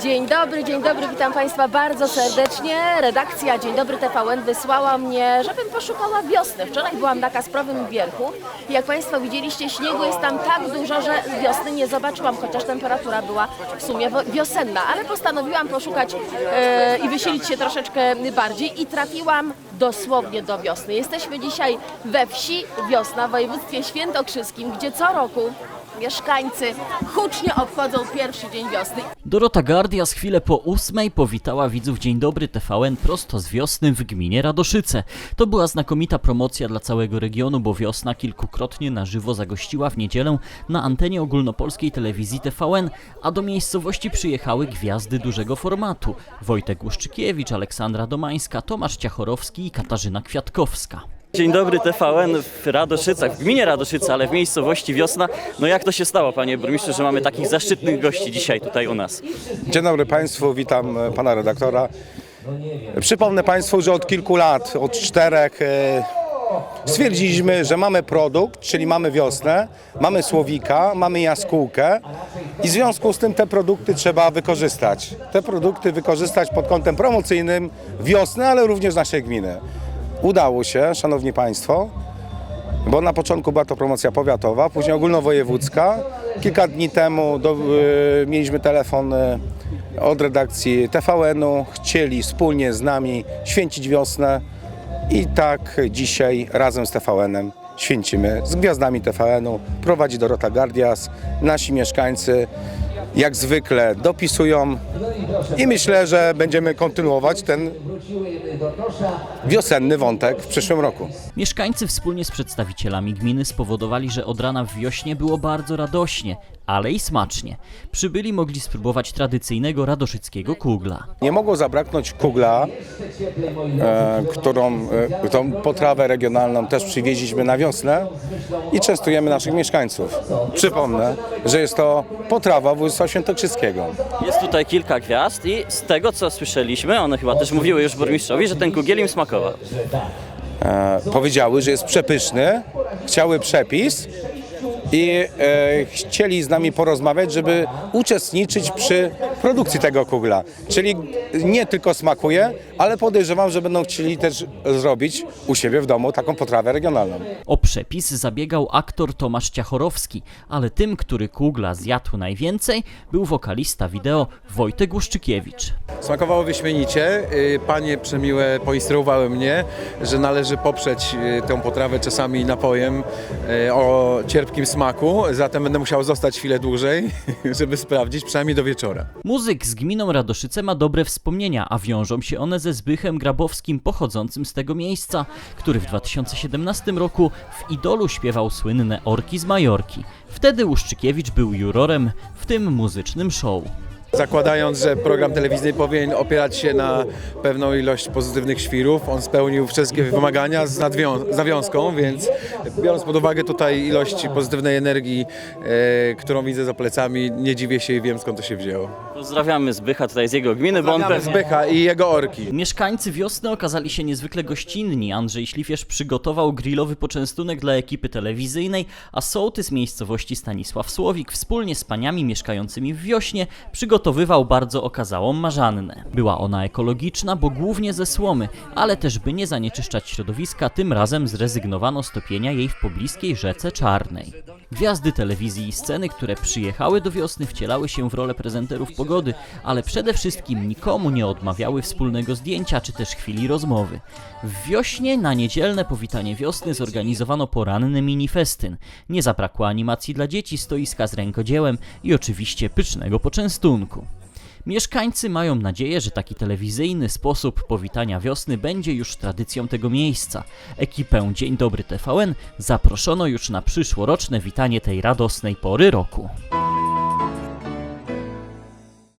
Dzień dobry, dzień dobry, witam Państwa bardzo serdecznie. Redakcja Dzień Dobry TVN wysłała mnie, żebym poszukała wiosny. Wczoraj byłam na Kasprowym Wierchu i jak Państwo widzieliście, śniegu jest tam tak dużo, że wiosny nie zobaczyłam, chociaż temperatura była w sumie wiosenna, ale postanowiłam poszukać e, i wysilić się troszeczkę bardziej i trafiłam dosłownie do wiosny. Jesteśmy dzisiaj we wsi Wiosna w województwie świętokrzyskim, gdzie co roku mieszkańcy hucznie obchodzą pierwszy dzień wiosny. Dorota Gardias chwilę po ósmej powitała widzów Dzień Dobry TVN prosto z wiosny w gminie Radoszyce. To była znakomita promocja dla całego regionu, bo wiosna kilkukrotnie na żywo zagościła w niedzielę na antenie ogólnopolskiej telewizji TVN, a do miejscowości przyjechały gwiazdy dużego formatu. Wojtek Łuszczykiewicz, Aleksandra Domańska, Tomasz Ciachorowski Katarzyna Kwiatkowska. Dzień dobry TVN w Radoszycach, w gminie Radoszyce, ale w miejscowości Wiosna. No jak to się stało, panie burmistrzu, że mamy takich zaszczytnych gości dzisiaj tutaj u nas? Dzień dobry Państwu, witam Pana redaktora. Przypomnę Państwu, że od kilku lat, od czterech, e, stwierdziliśmy, że mamy produkt, czyli mamy wiosnę, mamy słowika, mamy jaskółkę i w związku z tym te produkty trzeba wykorzystać. Te produkty wykorzystać pod kątem promocyjnym wiosny, ale również naszej gminy. Udało się, Szanowni Państwo, bo na początku była to promocja powiatowa, później ogólnowojewódzka. Kilka dni temu do, y, mieliśmy telefon od redakcji TVN-u. Chcieli wspólnie z nami święcić wiosnę i tak dzisiaj razem z TVN-em święcimy. Z gwiazdami TVN-u prowadzi Dorota Gardias. Nasi mieszkańcy jak zwykle dopisują i myślę, że będziemy kontynuować ten wiosenny wątek w przyszłym roku. Mieszkańcy wspólnie z przedstawicielami gminy spowodowali, że od rana w wiośnie było bardzo radośnie, ale i smacznie. Przybyli mogli spróbować tradycyjnego radoszyckiego kugla. Nie mogło zabraknąć kugla, e, którą, e, tą potrawę regionalną też przywieźliśmy na wiosnę i częstujemy naszych mieszkańców. Przypomnę, że jest to potrawa województwa świętokrzyskiego. Jest tutaj kilka gwiazd i z tego co słyszeliśmy, one chyba też mówiły już burmistrzowi, że ten kugiel im smakował. E, powiedziały, że jest przepyszny, chciały przepis i e, chcieli z nami porozmawiać, żeby uczestniczyć przy produkcji tego kugla. Czyli nie tylko smakuje, ale podejrzewam, że będą chcieli też zrobić u siebie w domu taką potrawę regionalną. O przepis zabiegał aktor Tomasz Ciachorowski, ale tym, który kugla zjadł najwięcej, był wokalista wideo Wojtek Łuszczykiewicz. Smakowało wyśmienicie. Y, Panie przemiłe poinstruowały mnie, że należy poprzeć y, tę potrawę czasami napojem y, o cierpkim smaku, zatem będę musiał zostać chwilę dłużej, żeby sprawdzić, przynajmniej do wieczora. Muzyk z gminą Radoszyce ma dobre wspomnienia, a wiążą się one ze Zbychem Grabowskim pochodzącym z tego miejsca, który w 2017 roku w Idolu śpiewał słynne Orki z Majorki. Wtedy Łuszczykiewicz był jurorem w tym muzycznym show. Zakładając, że program telewizyjny powinien opierać się na pewną ilość pozytywnych świrów, on spełnił wszystkie wymagania z, nadwią- z nawiązką, więc biorąc pod uwagę tutaj ilość pozytywnej energii, e, którą widzę za plecami, nie dziwię się i wiem skąd to się wzięło. Pozdrawiamy Zbycha tutaj z jego gminy, bo on pewnie... Zbycha i jego orki. Mieszkańcy wiosny okazali się niezwykle gościnni. Andrzej Śliwierz przygotował grillowy poczęstunek dla ekipy telewizyjnej, a sołtys miejscowości Stanisław Słowik wspólnie z paniami mieszkającymi w wiośnie przygotowywał bardzo okazałą marzannę. Była ona ekologiczna, bo głównie ze słomy, ale też by nie zanieczyszczać środowiska, tym razem zrezygnowano z topienia jej w pobliskiej rzece Czarnej. Gwiazdy telewizji i sceny, które przyjechały do wiosny, wcielały się w rolę prezenterów pogody, ale przede wszystkim nikomu nie odmawiały wspólnego zdjęcia czy też chwili rozmowy. W wiośnie na niedzielne powitanie wiosny zorganizowano poranny minifestyn. Nie zabrakło animacji dla dzieci, stoiska z rękodziełem i oczywiście pysznego poczęstunku. Mieszkańcy mają nadzieję, że taki telewizyjny sposób powitania wiosny będzie już tradycją tego miejsca. Ekipę Dzień Dobry TVN zaproszono już na przyszłoroczne witanie tej radosnej pory roku.